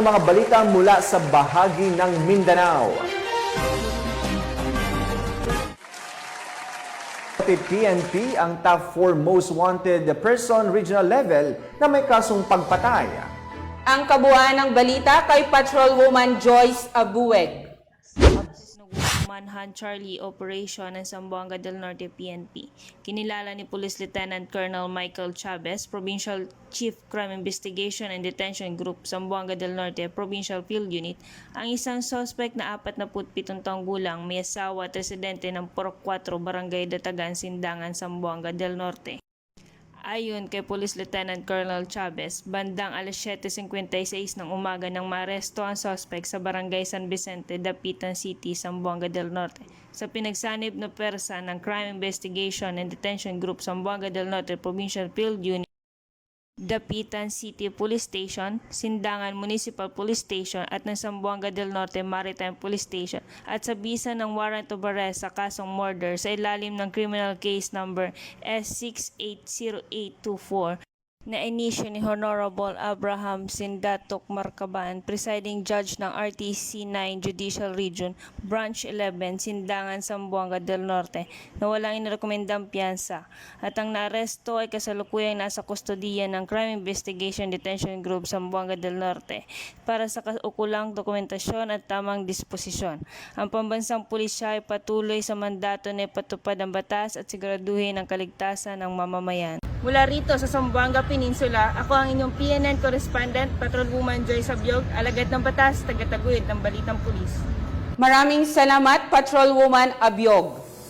ang mga balita mula sa bahagi ng Mindanao. PNP ang top 4 most wanted person regional level na may kasong pagpatay. Ang kabuuan ng balita kay Patrolwoman Joyce Abueg. Manhunt Charlie Operation ng Zamboanga del Norte PNP. Kinilala ni Police Lieutenant Colonel Michael Chavez, Provincial Chief Crime Investigation and Detention Group, Zamboanga del Norte Provincial Field Unit, ang isang suspect na 47 taong gulang, may asawa at residente ng Porok 4, Barangay Datagan, Sindangan, Zamboanga del Norte. Ayon kay Police Lieutenant Colonel Chavez, bandang alas 7.56 ng umaga nang maaresto ang suspect sa Barangay San Vicente, Dapitan City, Zamboanga del Norte. Sa pinagsanib na persa ng Crime Investigation and Detention Group Zamboanga del Norte Provincial Field Unit, Dapitan City Police Station, Sindangan Municipal Police Station at ng Zamboanga del Norte Maritime Police Station. At sa bisa ng warrant of arrest sa kasong murder sa ilalim ng criminal case number S680824 na inisyo ni Honorable Abraham Sindatok Marcaban, presiding judge ng RTC 9 Judicial Region, Branch 11, Sindangan, Zamboanga del Norte, na walang inirekomendang piyansa at ang naaresto ay kasalukuyang nasa kustodiya ng Crime Investigation Detention Group Zamboanga del Norte para sa kaukulang dokumentasyon at tamang disposisyon. Ang pambansang pulisya ay patuloy sa mandato na ipatupad ang batas at siguraduhin ang kaligtasan ng mamamayan. Mula rito sa Zamboanga Peninsula, ako ang inyong PNN correspondent, Patrolwoman Joyce Abiog, alagad ng batas, tagataguyod ng Balitang Pulis. Maraming salamat, Patrolwoman Abiog.